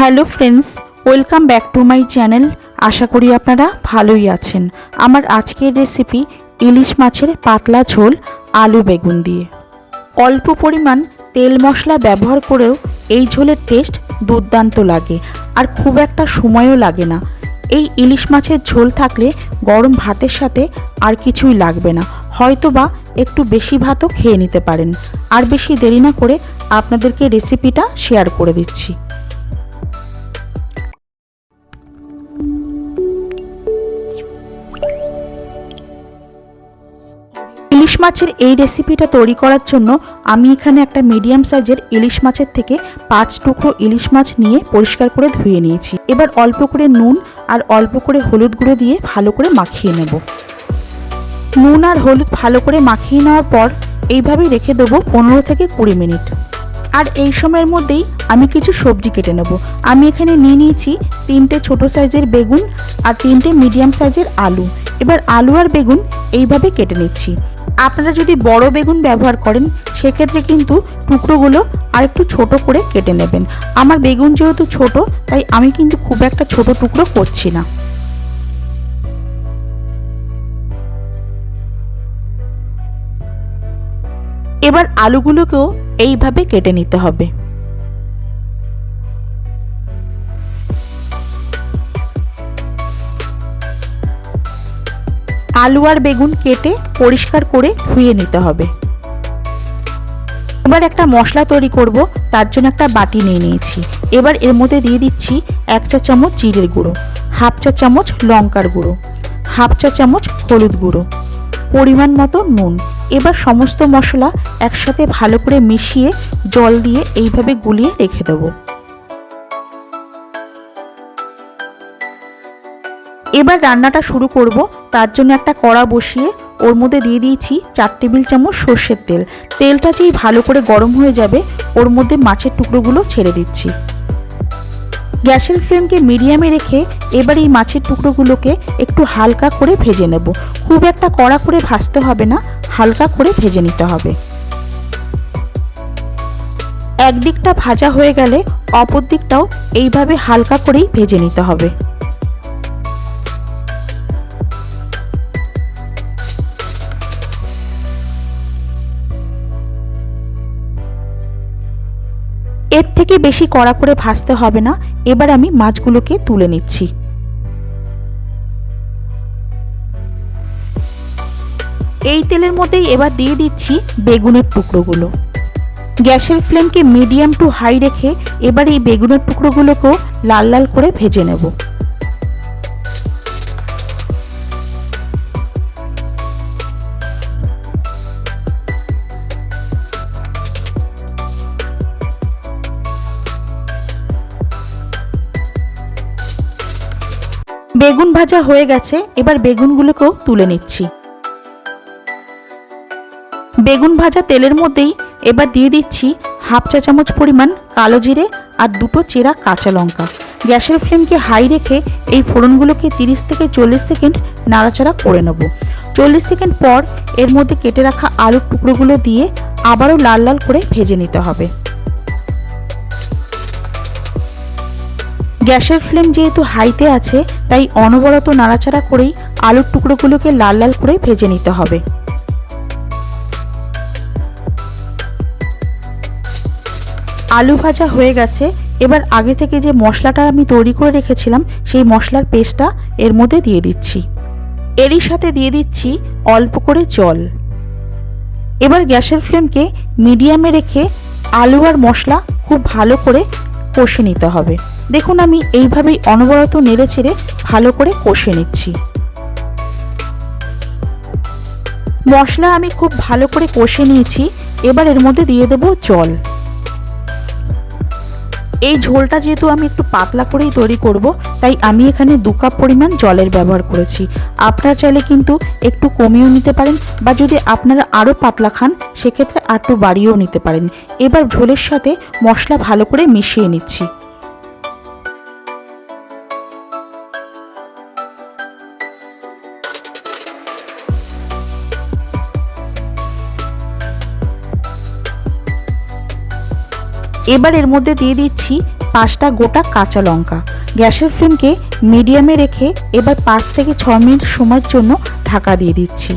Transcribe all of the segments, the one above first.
Hello friends, welcome back to my channel. আশা করি আপনারা ভালোই আছেন। আমার আজকের রেসিপি ইলিশ মাছের পাতলা ঝোল আলু বেগুন দিয়ে। অল্প পরিমাণ তেল মশলা ব্যবহার করেও এই ঝোলের টেস্ট দুর্দান্ত লাগে আর খুব একটা সময়ও লাগে না। এই ইলিশ মাছের ঝোল থাকলে গরম ভাতের সাথে আর কিছুই লাগবে না। হয়তোবা একটু বেশি ভাতও খেয়ে নিতে পারেন। আর বেশি দেরি না করে আপনাদেরকে রেসিপিটা শেয়ার করে দিচ্ছি। মাছের এই রেসিপিটা তৈরি করার জন্য আমি এখানে একটা মিডিয়াম সাইজের ইলিশ মাছের থেকে পাঁচ টুকরো ইলিশ মাছ নিয়ে পরিষ্কার করে ধুয়ে নিয়েছি। এবার অল্প করে নুন আর অল্প করে হলুদ গুঁড়ো দিয়ে ভালো করে মাখিয়ে নেব। নুন আর হলুদ ভালো করে মাখিয়ে নেওয়ার পর এইভাবে রেখে দেবো পনেরো থেকে কুড়ি মিনিট। আর এই সময়ের মধ্যেই আমি কিছু সবজি কেটে নেব। আমি এখানে নিয়ে নিয়েছি তিনটে ছোট সাইজের বেগুন আর তিনটে মিডিয়াম সাইজের আলু। এবার আলু আর বেগুন এইভাবে কেটে নিচ্ছি। আপনারা যদি বড় বেগুন ব্যবহার করেন, সেক্ষেত্রে কিন্তু টুকরোগুলো আর একটু ছোট করে কেটে নেবেন। আমার বেগুন যেহেতু ছোট, তাই আমি কিন্তু খুব একটা ছোট টুকরো করছি না। এবার আলুগুলোকেও এইভাবে কেটে নিতে হবে। আলু আর বেগুন কেটে পরিষ্কার করে ধুয়ে নিতে হবে। এবার একটা মশলা তৈরি করব, তার জন্য একটা বাটি নিয়ে নিয়েছি। এবার এর মধ্যে দিয়ে দিচ্ছি এক চা চামচ জিরের গুঁড়ো, হাফ চা চামচ লঙ্কার গুঁড়ো, হাফ চা চামচ হলুদ গুঁড়ো, পরিমাণ মতো নুন। এবার সমস্ত মশলা একসাথে ভালো করে মিশিয়ে জল দিয়ে এইভাবে গুলিয়ে রেখে দেবো। এবার রান্নাটা শুরু করব। তার জন্য একটা কড়া বসিয়ে ওর মধ্যে দিয়ে দিয়েছি চার টেবিল চামচ সর্ষের তেল। তেলটা যেই ভালো করে গরম হয়ে যাবে, ওর মধ্যে মাছের টুকরোগুলো ছেড়ে দিচ্ছি। গ্যাসের ফ্লেমকে মিডিয়ামে রেখে এবার এই মাছের টুকরোগুলোকে একটু হালকা করে ভেজে নেব। খুব একটা কড়া করে ভাজতে হবে না, হালকা করে ভেজে নিতে হবে। একদিকটা ভাজা হয়ে গেলে অপর দিকটাও এইভাবে হালকা করেই ভেজে নিতে হবে। থেকে বেশি কড়া করে ভাজতে হবে না। এবার আমি মাছগুলোকে তুলে নিচ্ছি। এই তেলের মধ্যেই এবার দিয়ে দিচ্ছি বেগুনের টুকরোগুলো। গ্যাসের ফ্লেমকে মিডিয়াম টু হাই রেখে এবার এই বেগুনের টুকরোগুলোকেও লাল লাল করে ভেজে নেব। বেগুন ভাজা হয়ে গেছে, এবার বেগুনগুলোকেও তুলে নিচ্ছি। বেগুন ভাজা তেলের মধ্যেই এবার দিয়ে দিচ্ছি হাফ চা চামচ পরিমাণ কালো জিরে আর দুটো চেরা কাঁচা লঙ্কা। গ্যাসের ফ্লেমকে হাই রেখে এই ফোড়নগুলোকে তিরিশ থেকে চল্লিশ সেকেন্ড নাড়াচাড়া করে নেব। চল্লিশ সেকেন্ড পর এর মধ্যে কেটে রাখা আলুর টুকরোগুলো দিয়ে আবারও লাল লাল করে ভেজে নিতে হবে। গ্যাসের ফ্লেম যেহেতু হাইতে আছে, তাই অনবরত নাড়াচাড়া করেই আলুর টুকরোগুলোকে লাল লাল করে ভেজে নিতে হবে। আলু ভাজা হয়ে গেছে। এবার আগে থেকে যে মশলাটা আমি তৈরি করে রেখেছিলাম, সেই মশলার পেস্টটা এর মধ্যে দিয়ে দিচ্ছি। এরই সাথে দিয়ে দিচ্ছি অল্প করে জল। এবার গ্যাসের ফ্লেমকে মিডিয়ামে রেখে আলু আর মশলা খুব ভালো করে কষে নিতে হবে। দেখুন আমি এইভাবেই অনবরত নেড়ে ছেড়ে ভালো করে কষে নিচ্ছি। মশলা আমি খুব ভালো করে কষে নিয়েছি, এবার এর মধ্যে দিয়ে দেব জল। এই ঝোলটা যেহেতু আমি একটু পাতলা করেই তৈরি করব, তাই আমি এখানে দু কাপ পরিমাণ জলের ব্যবহার করেছি। আপনারা চাইলে কিন্তু একটু কমিয়েও নিতে পারেন, বা যদি আপনারা আরও পাতলা খান, সেক্ষেত্রে আর একটু বাড়িয়েও নিতে পারেন। এবার ঝোলের সাথে মশলা ভালো করে মিশিয়ে নিচ্ছি। এবার এর মধ্যে দিয়ে দিচ্ছি পাঁচটা গোটা কাঁচা লঙ্কা। গ্যাসের ফ্লেমকে মিডিয়ামে রেখে এবার পাঁচ থেকে ছ মিনিট সময়ের জন্য ঢাকা দিয়ে দিচ্ছি।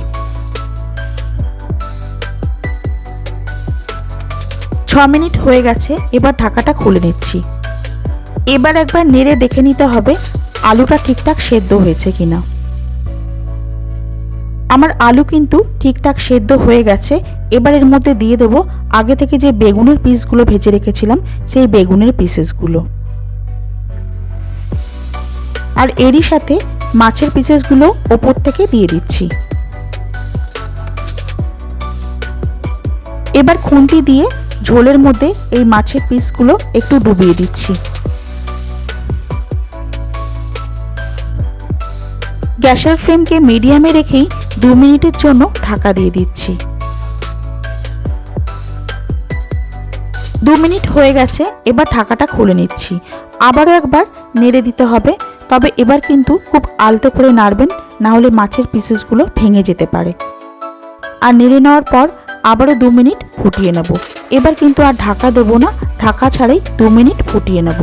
ছ মিনিট হয়ে গেছে, এবার ঢাকাটা খুলে নিচ্ছি। এবার একবার নেড়ে দেখে নিতে হবে আলুটা ঠিকঠাক সেদ্ধ হয়েছে কিনা। আমার আলু কিন্তু ঠিকঠাক সেদ্ধ হয়ে গেছে এবার এর মধ্যে দিয়ে দেবো আগে থেকে যে বেগুনের পিসগুলো ভেজে রেখেছিলাম, সেই বেগুনের পিসেসগুলো আর এরই সাথে মাছের পিসেসগুলো ওপর থেকে দিয়ে দিচ্ছি। এবার খুন্তি দিয়ে ঝোলের মধ্যে এই মাছের পিসগুলো একটু ডুবিয়ে দিচ্ছি। গ্যাসের ফ্লেমকে মিডিয়ামে রেখেই দু মিনিটের জন্য ঢাকা দিয়ে দিচ্ছি। দু মিনিট হয়ে গেছে, এবার ঢাকাটা খুলে নিচ্ছি। আবারও একবার নেড়ে দিতে হবে, তবে এবার কিন্তু খুব আলতো করে নাড়বেন, না হলে মাছের পিসেসগুলো ভেঙে যেতে পারে। আর নেড়ে নেওয়ার পর আবারও দু মিনিট ফুটিয়ে নেব। এবার কিন্তু আর ঢাকা দেবো না, ঢাকা ছাড়াই দু মিনিট ফুটিয়ে নেব।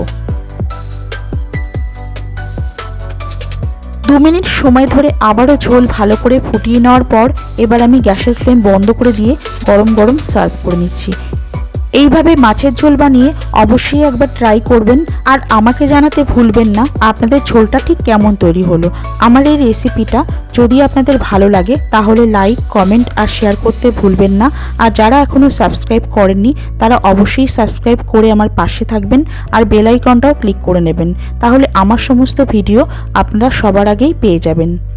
দু মিনিট সময় ধরে আবারও ঝোল ভালো করে ফুটিয়ে নেওয়ার পর এবার আমি গ্যাসের ফ্লেম বন্ধ করে দিয়ে গরম গরম সার্ভ করে নিচ্ছি। এইভাবে মাছের ঝোল বানিয়ে অবশ্যই একবার ট্রাই করবেন। আর আমাকে জানাতে ভুলবেন না, আপনাদের ঝোলটা ঠিক কেমন তৈরি হলো। আমার এই রেসিপিটা যদি আপনাদের ভালো লাগে, তাহলে লাইক কমেন্ট আর শেয়ার করতে ভুলবেন না। আর যারা এখনও সাবস্ক্রাইব করেননি, তারা অবশ্যই সাবস্ক্রাইব করে আমার পাশে থাকবেন আর বেলাইকনটাও ক্লিক করে নেবেন। তাহলে আমার সমস্ত ভিডিও আপনারা সবার আগেই পেয়ে যাবেন।